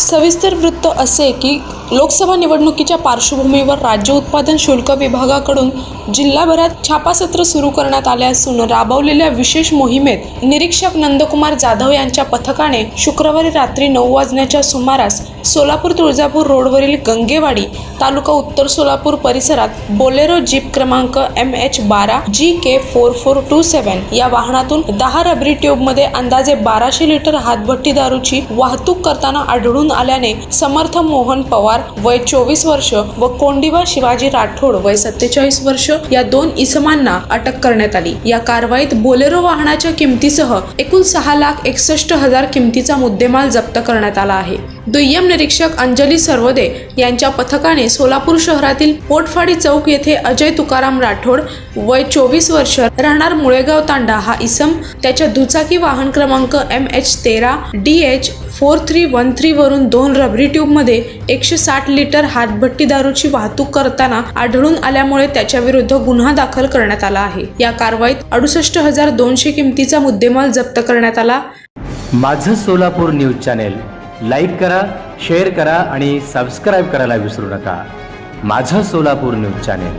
सविस्तर वृत्त असे की लोकसभा निवडणुकीच्या पार्श्वभूमीवर राज्य उत्पादन शुल्क विभागाकडून जिल्हाभरात छापासत्र सुरू करण्यात आले असून राबवलेल्या विशेष मोहिमेत निरीक्षक नंदकुमार जाधव यांच्या पथकाने शुक्रवारी रात्री नऊ वाजण्याच्या सुमारास सोलापूर तुळजापूर रोडवरील गंगेवाडी तालुका उत्तर सोलापूर परिसरात बोलेरो जीप क्रमांक एम एच बारा G K four four two seven या वाहनातून दहा रबरी ट्यूबमध्ये अंदाजे बाराशे लिटर हातभट्टी दारूची वाहतूक करताना आढळून आल्याने समर्थ मोहन पवार वय चोवीस वर्ष व कोंडिबा शिवाजी राठोड वय सत्तेचाळीस वर्ष या दोन इसमांना अटक करण्यात आली. या कारवाईत बोलेरो वाहनाच्या किमतीसह एकूण सहा लाख एकसष्ट हजार किमतीचा मुद्देमाल जप्त करण्यात आला आहे. दुय्यम निरीक्षक अंजली सर्वदे यांच्या पथकाने सोलापूर शहरातील पोटफाडी चौक येथे अजय तुकाराम राठोड वय चोवीस वर्ष राहणार मुळेगाव तांडा हा इसम त्याच्या दुचाकी वाहन क्रमांक एम एच तेरा D H four three one थ्रीवरून दोन रबरी ट्यूबमध्ये एकशे साठ लिटर हातभट्टी दारूची वाहतूक करताना आढळून आल्यामुळे त्याच्या विरुद्ध गुन्हा दाखल करण्यात आला आहे. या कारवाईत अडुसष्ट हजार दोनशे किमतीचा मुद्देमाल जप्त करण्यात आला. माझं सोलापूर न्यूज चॅनेल लाईक करा शेअर करा आणि सबस्क्राईब करायला विसरू नका. माझं सोलापूर न्यूज चॅनेल.